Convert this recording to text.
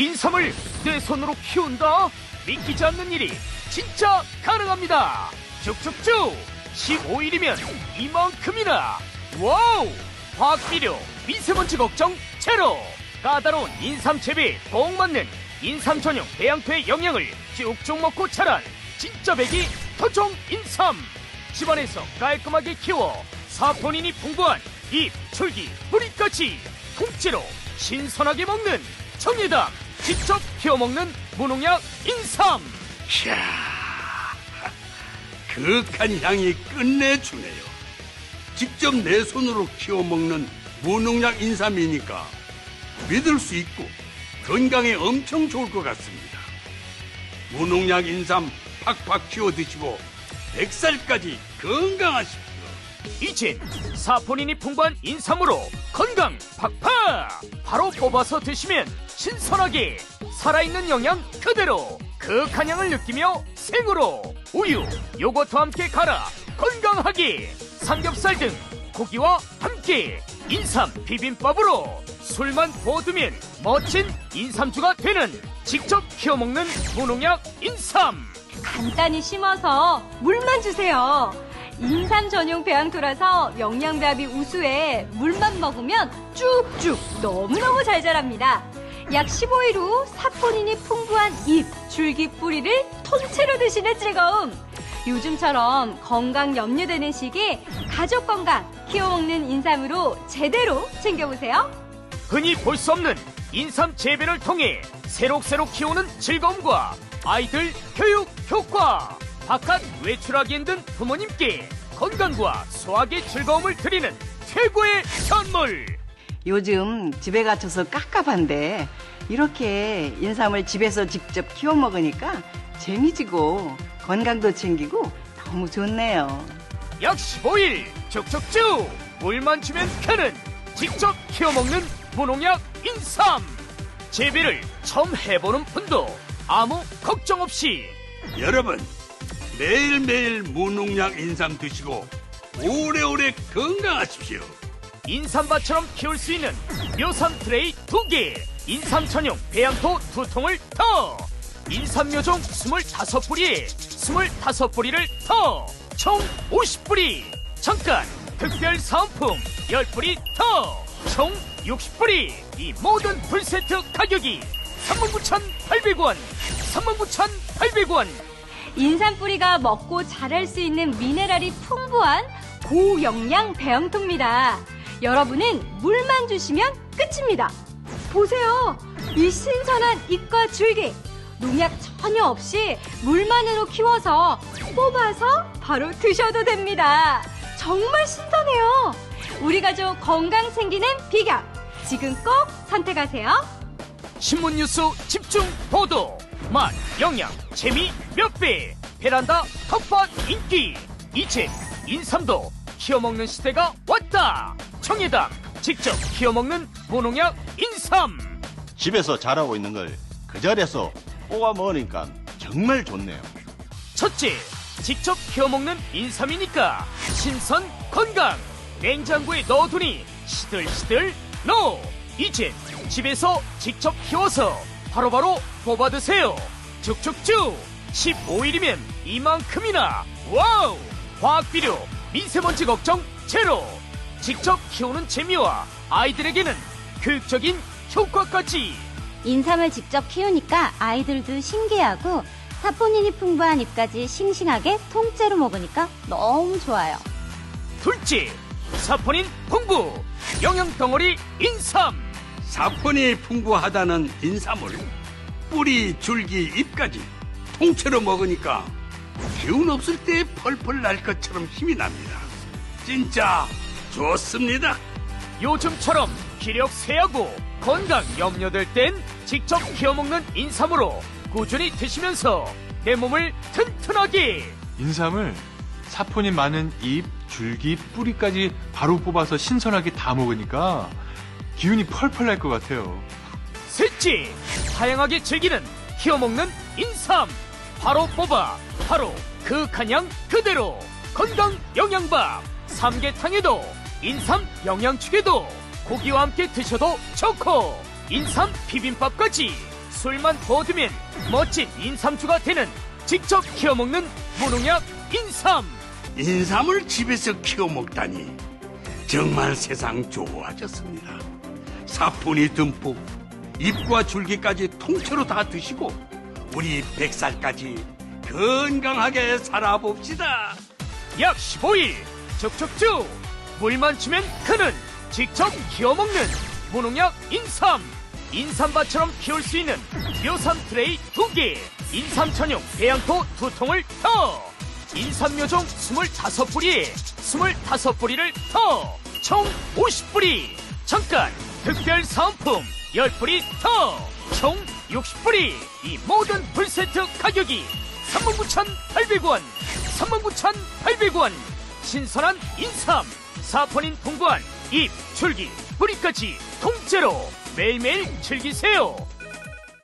인삼을 내 손으로 키운다? 믿기지 않는 일이 진짜 가능합니다. 쭉쭉쭉. 15일이면 이만큼이나. 와우! 화학비료 미세먼지 걱정 제로. 까다로운 인삼 재배에 꼭 맞는 인삼 전용 배양토의 영양을 쭉쭉 먹고 자란 진짜 배기 토종 인삼. 집안에서 깔끔하게 키워 사포닌이 풍부한 잎, 줄기, 뿌리까지 통째로 신선하게 먹는 정예당 직접 키워 먹는 무농약 인삼 이야, 그윽한 향이 끝내주네요. 직접 내 손으로 키워 먹는 무농약 인삼이니까 믿을 수 있고 건강에 엄청 좋을 것 같습니다. 무농약 인삼 팍팍 키워 드시고 100살까지 건강하십시오. 이젠 사포닌이 풍부한 인삼으로 건강 팍팍 바로 뽑아서 드시면 신선하게 살아있는 영양 그대로 그윽한 향을 느끼며 생으로 우유 요거트와 함께 갈아 건강하게 삼겹살 등 고기와 함께 인삼 비빔밥으로 술만 부어두면 멋진 인삼주가 되는 직접 키워먹는 무농약 인삼 간단히 심어서 물만 주세요. 인삼 전용 배양토라서 영양배합이 우수해 물만 먹으면 쭉쭉 너무너무 잘 자랍니다. 약 15일 후 사포닌이 풍부한 잎, 줄기, 뿌리를 통째로 드시는 즐거움. 요즘처럼 건강 염려되는 시기 가족 건강 키워먹는 인삼으로 제대로 챙겨보세요. 흔히 볼 수 없는 인삼 재배를 통해 새록새록 키우는 즐거움과 아이들 교육 효과 바깥 외출하기 힘든 부모님께 건강과 수학의 즐거움을 드리는 최고의 선물. 요즘 집에 갇혀서 깝깝한데 이렇게 인삼을 집에서 직접 키워 먹으니까 재미지고 건강도 챙기고 너무 좋네요. 약 15일 쭉쭉쭉 물만 주면 크는 직접 키워 먹는 무농약 인삼. 재배를 처음 해보는 분도 아무 걱정 없이. 여러분 매일매일 무농약 인삼 드시고 오래오래 건강하십시오. 인삼밭처럼 키울 수 있는 묘삼 트레이 두개. 인삼 전용 배양토 두통을 더. 인삼 묘종 25뿌리에 25뿌리를 더. 총 50뿌리. 잠깐 특별 사은품 10뿌리 더. 총 60뿌리. 이 모든 풀세트 가격이 39,800원. 39,800원 인삼 뿌리가 먹고 자랄 수 있는 미네랄이 풍부한 고영양 배양토입니다. 여러분은 물만 주시면 끝입니다. 보세요. 이 신선한 잎과 줄기. 농약 전혀 없이 물만으로 키워서 뽑아서 바로 드셔도 됩니다. 정말 신선해요. 우리 가족 건강 챙기는 비결. 지금 꼭 선택하세요. 신문 뉴스 집중 보도 맛 영양 재미 몇 배. 베란다 텃밭 인기. 이제 인삼도 키워먹는 시대가 왔다. 청해당 직접 키워먹는 무농약 인삼. 집에서 자라고 있는 걸 그 자리에서 뽑아 먹으니까 정말 좋네요. 첫째 직접 키워먹는 인삼이니까 신선 건강. 냉장고에 넣어두니 시들시들 노 이제 집에서 직접 키워서 바로바로 뽑아 드세요. 쭉쭉쭉 15일이면 이만큼이나. 와우! 화학비료 미세먼지 걱정 제로. 직접 키우는 재미와 아이들에게는 교육적인 효과까지. 인삼을 직접 키우니까 아이들도 신기하고 사포닌이 풍부한 잎까지 싱싱하게 통째로 먹으니까 너무 좋아요. 둘째 사포닌 풍부. 영양 덩어리 인삼 사폰이 풍부하다는 인삼을 뿌리, 줄기, 잎까지 통째로 먹으니까 기운 없을 때 펄펄 날 것처럼 힘이 납니다. 진짜 좋습니다. 요즘처럼 기력 쇠하고 건강 염려될 땐 직접 키워먹는 인삼으로 꾸준히 드시면서 내 몸을 튼튼하게 인삼을 사포닌 많은 잎, 줄기, 뿌리까지 바로 뽑아서 신선하게 다 먹으니까 기운이 펄펄 날 것 같아요. 셋째 다양하게 즐기는 키워먹는 인삼. 바로 뽑아 바로 그윽한 향 그대로. 건강 영양밥. 삼계탕에도 인삼 영양죽에도 고기와 함께 드셔도 좋고. 인삼 비빔밥까지 술만 버두면 멋진 인삼주가 되는 직접 키워먹는 무농약 인삼. 인삼을 집에서 키워 먹다니 정말 세상 좋아졌습니다. 사포니 듬뿍 잎과 줄기까지 통째로 다 드시고 우리 백살까지 건강하게 살아봅시다. 약 15일 쭉쭉쭉 물만 주면 크는 직접 키워먹는 무농약 인삼 인삼밭처럼 키울 수 있는 묘삼 트레이 2개 인삼 전용 배양토 2통을 더 인삼 묘종 25뿌리에 25뿌리를 더 총 50뿌리 잠깐 특별 사은품 10뿌리 더총 60뿌리. 이 모든 풀세트 가격이 39,800원 39,800원. 신선한 인삼 사포닌 풍부한 잎, 줄기, 뿌리까지 통째로 매일매일 즐기세요